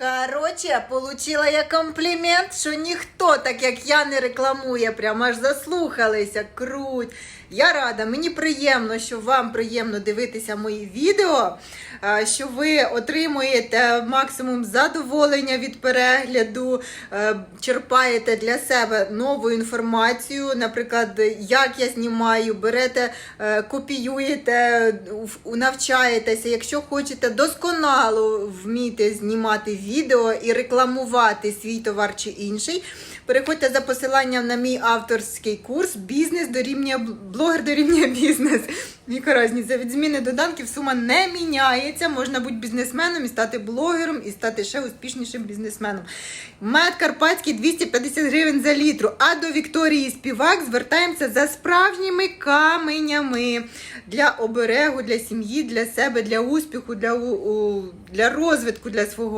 Короче, получила я комплімент, що ніхто так як я не рекламує, прямо аж заслухалися, круть. Я рада, мені приємно, що вам приємно дивитися мої відео, що ви отримуєте максимум задоволення від перегляду, е, черпаєте для себе нову інформацію, наприклад, як я знімаю, берете, е, копіюєте, навчаєтеся. Якщо хочете досконало вміти знімати відео і рекламувати свій товар чи інший, переходьте за посиланням на мій авторський курс Бізнес дорівнює блогер дорівнює бізнес. Яка різниця? Від зміни доданків сума не міняється. Можна бути бізнесменом і стати блогером, і стати ще успішнішим бізнесменом. Мед карпатський 250 гривень за літру. А до Вікторії Співак звертаємося за справжніми каменями для оберегу, для сім'ї, для себе, для успіху, для, для розвитку для свого.